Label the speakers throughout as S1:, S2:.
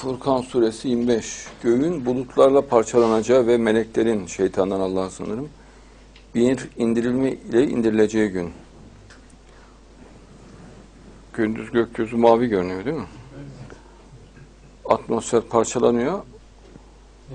S1: Furkan suresi 25. Göğün bulutlarla parçalanacağı ve meleklerin şeytandan Allah'a sınırım bir indirilme ile indirileceği gün. Gündüz gökyüzü mavi görünüyor değil mi? Atmosfer parçalanıyor.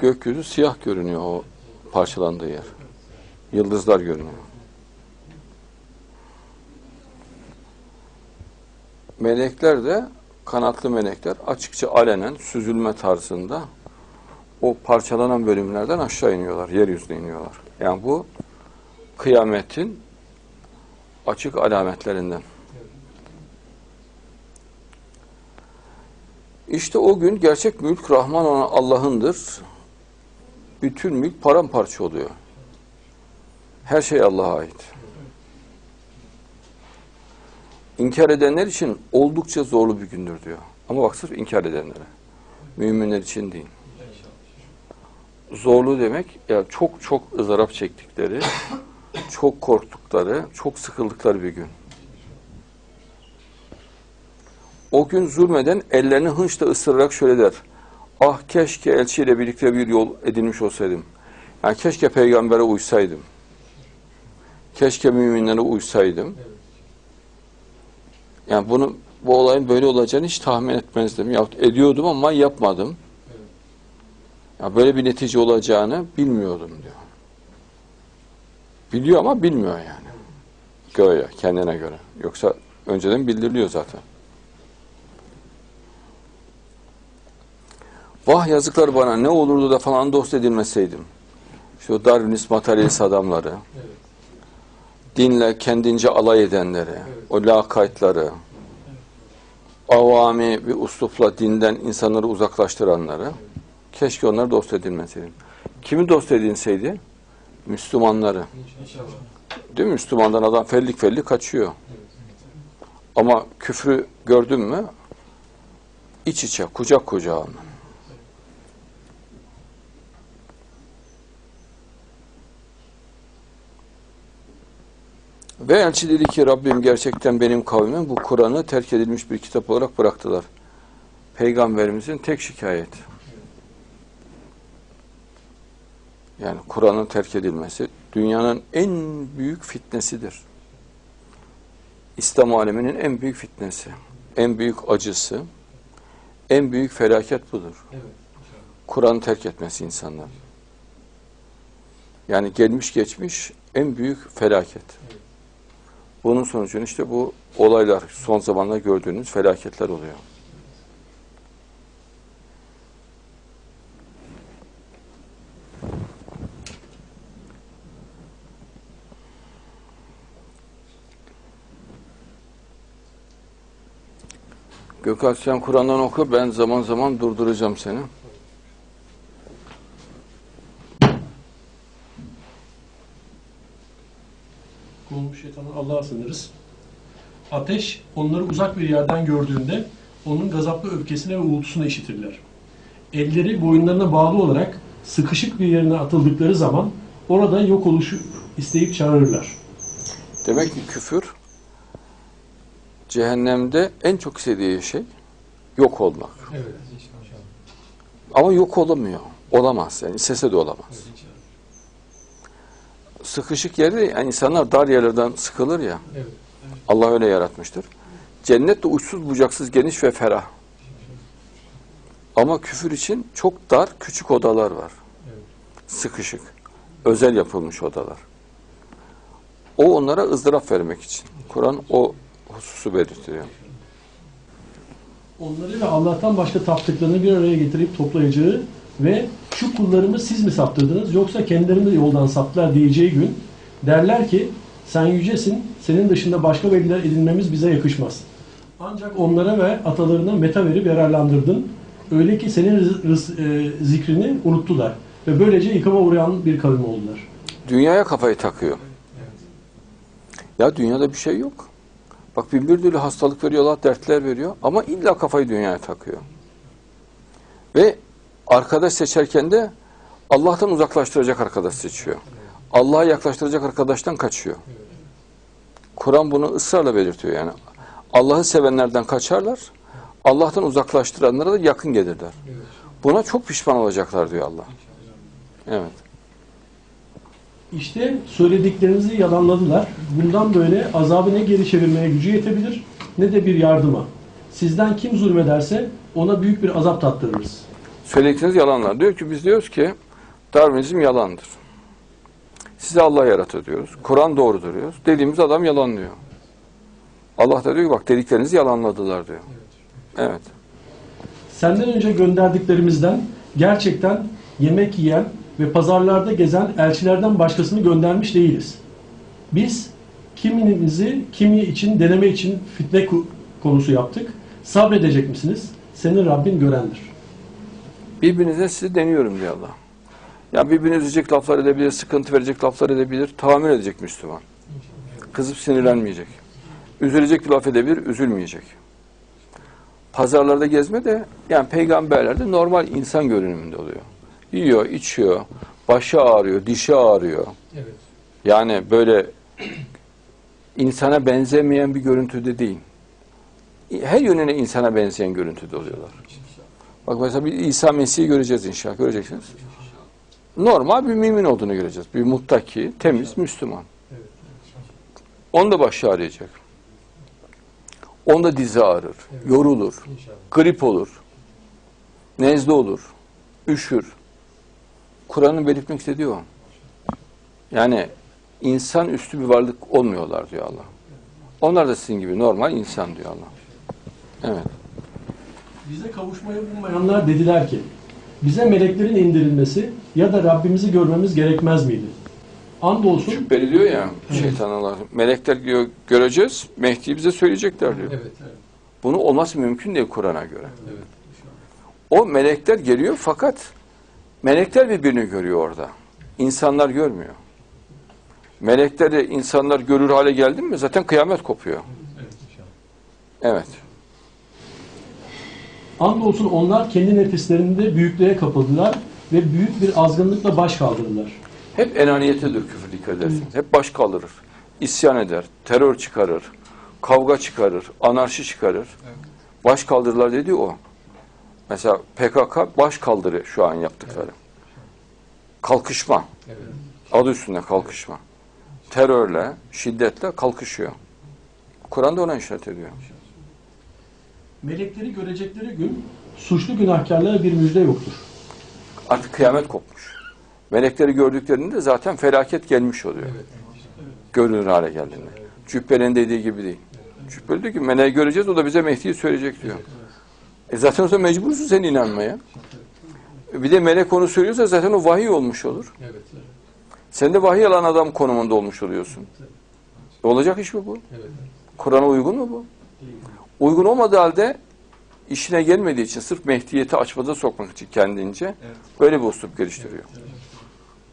S1: Gökyüzü siyah görünüyor o parçalandığı yer. Yıldızlar görünüyor. Melekler de kanatlı melekler açıkça alenen süzülme tarzında o parçalanan bölümlerden aşağı iniyorlar, yeryüzüne iniyorlar. Yani bu kıyametin açık alametlerinden. İşte o gün gerçek mülk Rahman olan Allah'ındır. Bütün mülk paramparça oluyor. Her şey Allah'a ait. İnkar edenler için oldukça zorlu bir gündür diyor. Ama bak sırf inkar edenlere. Müminler için değil. Zorlu demek yani çok çok ızdırap çektikleri, çok korktukları, çok sıkıldıkları bir gün. O gün zulmeden ellerini hınçla ısırarak şöyle der. Ah keşke elçiyle birlikte bir yol edinmiş olsaydım. Yani keşke peygambere uysaydım. Keşke müminlere uysaydım. Yani bunu bu olayın böyle olacağını hiç tahmin etmezdim. Yahut ediyordum ama yapmadım. Ya böyle bir netice olacağını bilmiyordum diyor. Biliyor ama bilmiyor yani. Göğe, kendine göre. Yoksa önceden bildiriliyor zaten. Vah yazıklar bana ne olurdu da falan dost edilmeseydim. O Darwinist materyalist adamları, dinle kendince alay edenleri, o lakaytları, avami bir uslupla dinden insanları uzaklaştıranları, keşke onları dost edilmeseydim. Kimi dost edinseydi? Müslümanları. Değil mi? Müslümandan adam fellik fellik kaçıyor. Ama küfrü gördün mü? İç içe, kucak kucağa Ve elçi dedi ki Rabbim gerçekten benim kavmim bu Kur'an'ı terk edilmiş bir kitap olarak bıraktılar. Peygamberimizin tek şikayeti. Yani Kur'an'ın terk edilmesi dünyanın en büyük fitnesidir. İslam aleminin en büyük fitnesi, en büyük acısı, en büyük felaket budur. Kur'an'ı terk etmesi insanlar. Yani gelmiş geçmiş en büyük felaket. Bunun sonucunda işte bu olaylar, son zamanlarda gördüğünüz felaketler oluyor. Gökhan sen Kur'an'dan oku, ben zaman zaman durduracağım seni.
S2: Allah'a sınırız. Ateş onları uzak bir yerden gördüğünde onun gazaplı öfkesine ve uğultusuna işitirler. Elleri boyunlarına bağlı olarak sıkışık bir yerine atıldıkları zaman orada yok oluşu isteyip çağırırlar.
S1: Demek ki küfür cehennemde en çok istediği şey yok olmak.
S2: Evet.
S1: Ama yok olamıyor. Olamaz yani istese de olamaz. Sıkışık yerde yani insanlar dar yerlerden sıkılır ya.
S2: Evet.
S1: Allah öyle yaratmıştır. Cennet de uçsuz bucaksız geniş ve ferah. Ama küfür için çok dar küçük odalar var.
S2: Evet.
S1: Sıkışık. Özel yapılmış odalar. O onlara ızdırap vermek için. Kur'an o hususu belirtiyor.
S2: Onları ve Allah'tan başka taptıklarını bir araya getirip toplayacağı ve şu kullarımı siz mi saptırdınız yoksa kendileri mi yoldan saptılar diyeceği gün derler ki sen yücesin, senin dışında başka veliler edinmemiz bize yakışmaz. Ancak onlara ve atalarına meta verip yararlandırdın. Öyle ki senin e, zikrini unuttular. Ve böylece yıkıma uğrayan bir kavim oldular.
S1: Dünyaya kafayı takıyor. Ya dünyada bir şey yok. Bak bin bir türlü hastalık veriyorlar, dertler veriyor ama illa kafayı dünyaya takıyor. Ve arkadaş seçerken de Allah'tan uzaklaştıracak arkadaş seçiyor. Allah'a yaklaştıracak arkadaştan kaçıyor. Kur'an bunu ısrarla belirtiyor yani. Allah'ı sevenlerden kaçarlar, Allah'tan uzaklaştıranlara da yakın gelirler. Buna çok pişman olacaklar diyor Allah. Evet.
S2: İşte söylediklerinizi yalanladılar. Bundan böyle azabı ne geri çevirmeye gücü yetebilir ne de bir yardıma. Sizden kim zulmederse ona büyük bir azap tattırırız.
S1: Söyledikleriniz yalanlar. Diyor ki biz diyoruz ki Darwinizm yalandır. Sizi Allah yarattı diyoruz. Kur'an doğrudur diyoruz. Dediğimiz adam yalanlıyor. Allah da diyor ki bak dediklerinizi yalanladılar diyor. Evet.
S2: Senden önce gönderdiklerimizden gerçekten yemek yiyen ve pazarlarda gezen elçilerden başkasını göndermiş değiliz. Biz kiminizi kimi için deneme için fitne konusu yaptık. Sabredecek misiniz? Senin Rabbin görendir.
S1: Birbirinize sizi deniyorum diyor Allah. Ya birbirini üzecek laflar edebilir, sıkıntı verecek laflar edebilir, tahammül edecek Müslüman. Kızıp sinirlenmeyecek. Üzülecek bir laf edebilir, üzülmeyecek. Pazarlarda gezme de yani peygamberlerde normal insan görünümünde oluyor. Yiyor, içiyor, başı ağrıyor, dişi ağrıyor.
S3: Evet.
S1: Yani böyle insana benzemeyen bir görüntüde değil. Her yönüne insana benzeyen görüntüde oluyorlar. Bak mesela bir İsa Mesih'i göreceğiz inşallah. Göreceksiniz. Normal bir mümin olduğunu göreceğiz. Bir muttaki, temiz, Müslüman.
S3: Evet.
S1: Onda başı ağrıyacak. Onda dizi ağrır, yorulur, grip olur, nezle olur, üşür. Kur'an'ın belirtmek istediği o. Yani insan üstü bir varlık olmuyorlar diyor Allah. Onlar da sizin gibi normal insan diyor Allah. Evet.
S2: Bize kavuşmayı bulmayanlar dediler ki, bize meleklerin indirilmesi ya da Rabbimizi görmemiz gerekmez miydi? Andolsun
S1: Şüpheli diyor ya şeytan Allah. Melekler diyor göreceğiz, Mehdi bize söyleyecekler diyor.
S3: Evet. Evet.
S1: Bunu olması mümkün değil Kur'an'a göre.
S3: Evet.
S1: O melekler geliyor fakat melekler birbirini görüyor orada. İnsanlar görmüyor. Melekleri insanlar görür hale geldi mi zaten kıyamet kopuyor.
S3: Evet. İnşallah.
S1: Evet.
S2: Andolsun onlar kendi nefislerinde büyüklüğe kapıldılar ve büyük bir azgınlıkla baş kaldırdılar.
S1: Hep enaniyetedir küfür dikkat edersiniz. Hep baş kaldırır. İsyan eder, terör çıkarır, kavga çıkarır, anarşi çıkarır.
S3: Evet.
S1: Baş kaldırırlar dediği o. Mesela PKK baş kaldırı şu an yaptıkları. Kalkışma.
S3: Evet.
S1: Adı üstünde kalkışma. Terörle, şiddetle kalkışıyor. Kur'an da ona işaret ediyor.
S2: Melekleri görecekleri gün suçlu günahkarlara bir müjde yoktur.
S1: Artık kıyamet kopmuş. Melekleri gördüklerinde zaten felaket gelmiş oluyor.
S3: Evet.
S1: Görünür hale geldiğinde. Cübbelerin dediği gibi değil. Cübbeli diyor ki meleği göreceğiz o da bize Mehdi'yi söyleyecek diyor. E zaten o zaman mecbursun sen inanmaya. Bir de melek onu söylüyorsa zaten o vahiy olmuş olur.
S3: Evet.
S1: Sen de vahiy alan adam konumunda olmuş oluyorsun. E olacak iş mi bu?
S3: Evet.
S1: Kur'an'a uygun mu bu? Uygun olmadığı halde işine gelmediği için sırf Mehdiyeti açmada sokmak için kendince
S4: Evet.
S1: böyle bir usluk geliştiriyor.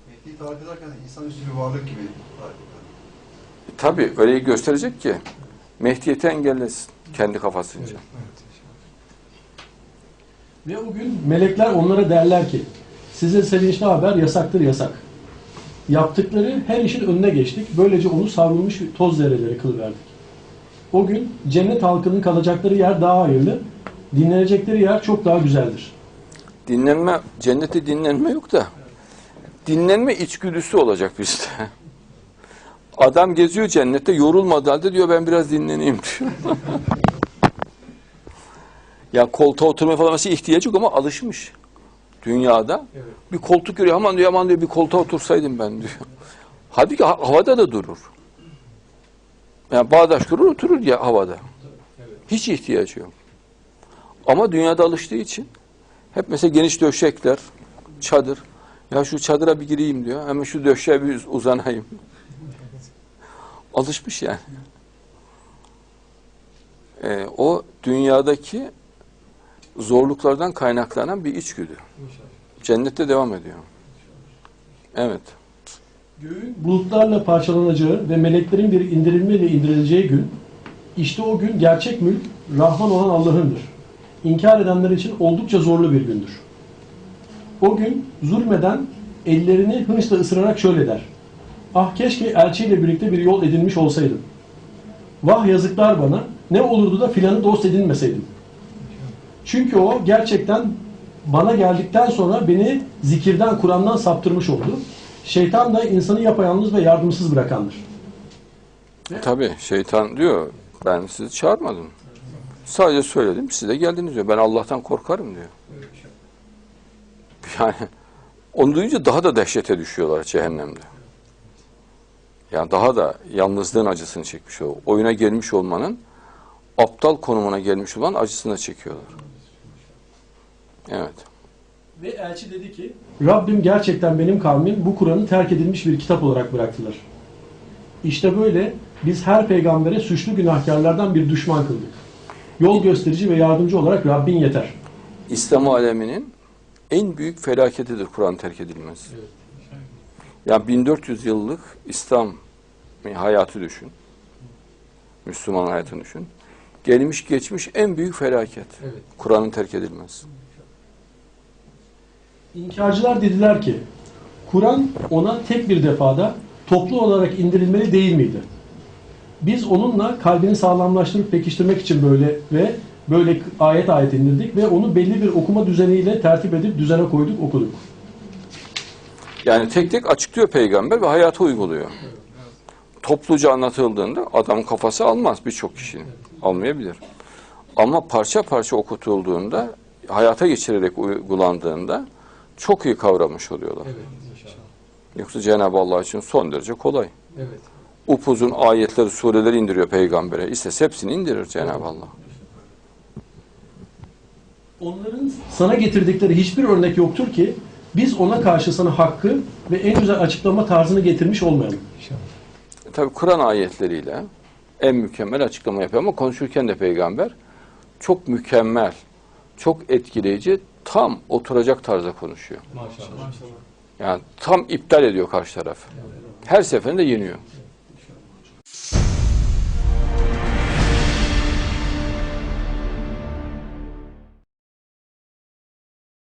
S4: Mehdi'yi tarif ederken insanüstü bir varlık gibi tarif eder.
S1: E, Tabii öyle gösterecek ki Mehdiyeti engellesin kendi kafasınca.
S2: Ve o gün melekler onlara derler ki, size sevinçli haber yasaktır yasak. Yaptıkları her işin önüne geçtik. Böylece onu savrulmuş toz zerreleri kılıverdik. O gün cennet halkının kalacakları yer daha hayırlı, dinlenecekleri yer çok daha güzeldir.
S1: Dinlenme, cennette dinlenme yok da dinlenme içgüdüsü olacak bizde. Adam geziyor cennette yorulmadı halde diyor ben biraz dinleneyim diyor. ya koltuğa oturmaya falan mesela ihtiyacı yok ama alışmış. Dünyada
S3: Evet.
S1: bir koltuk görüyor aman diyor aman diyor bir koltuğa otursaydım ben diyor. Halbuki ha- havada da durur. Yani bağdaş durur oturur ya havada. Hiç ihtiyacı yok. Ama dünyada alıştığı için hep mesela geniş döşekler, çadır. Ya şu çadıra bir gireyim diyor. Hemen şu döşeğe bir uzanayım. Alışmış yani. Ee, o dünyadaki zorluklardan kaynaklanan bir içgüdü. Cennette devam ediyor. Evet.
S2: Göğün bulutlarla parçalanacağı ve meleklerin bir indirilmeyle indirileceği gün, işte o gün gerçek mülk Rahman olan Allah'ındır. İnkar edenler için oldukça zorlu bir gündür. O gün zulmeden ellerini hınçla ısırarak şöyle der. Ah keşke elçiyle birlikte bir yol edinmiş olsaydım. Vah yazıklar bana, ne olurdu da filanı dost edinmeseydim. Çünkü o gerçekten bana geldikten sonra beni zikirden, Kur'an'dan saptırmış oldu. Şeytan da insanı yapayalnız ve yardımsız bırakandır.
S1: Tabii şeytan diyor ben sizi çağırmadım. Sadece söyledim siz de geldiniz diyor. Ben Allah'tan korkarım diyor. Yani onu duyunca daha da dehşete düşüyorlar cehennemde. Yani daha da yalnızlığın acısını çekmiş o. Oyuna gelmiş olmanın aptal konumuna gelmiş olan acısını çekiyorlar. Evet.
S2: Ve elçi dedi ki Rabbim gerçekten benim kavmim bu Kur'an'ı terk edilmiş bir kitap olarak bıraktılar. İşte böyle biz her peygambere suçlu günahkarlardan bir düşman kıldık. Yol gösterici ve yardımcı olarak Rabbin yeter.
S1: İslam aleminin en büyük felaketidir Kur'an terk edilmesi. Yani 1400 yıllık İslam hayatı düşün. Müslüman hayatını düşün. Gelmiş geçmiş en büyük felaket.
S3: Evet.
S1: Kur'an'ın terk edilmesi.
S2: İnkarcılar dediler ki Kur'an ona tek bir defada toplu olarak indirilmeli değil miydi? Biz onunla kalbini sağlamlaştırıp pekiştirmek için böyle ve böyle ayet ayet indirdik ve onu belli bir okuma düzeniyle tertip edip düzene koyduk okuduk.
S1: Yani tek tek açıklıyor peygamber ve hayata uyguluyor. Topluca anlatıldığında adamın kafası almaz birçok kişinin. Almayabilir. Ama parça parça okutulduğunda, hayata geçirerek uygulandığında çok iyi kavramış oluyorlar.
S3: Evet. İnşallah.
S1: Yoksa Cenab-ı Allah için son derece kolay.
S3: Evet.
S1: Upuzun ayetleri, sureleri indiriyor peygambere. İstese hepsini indirir Cenab-ı Allah.
S2: Onların sana getirdikleri hiçbir örnek yoktur ki biz ona karşı sana hakkı ve en güzel açıklama tarzını getirmiş olmayalım.
S3: İnşallah.
S1: E Tabi Kur'an ayetleriyle en mükemmel açıklama yapıyor ama konuşurken de peygamber çok mükemmel, çok etkileyici, tam oturacak tarzda konuşuyor.
S4: Maşallah.
S1: Yani tam iptal ediyor karşı tarafı. Her seferinde yeniyor.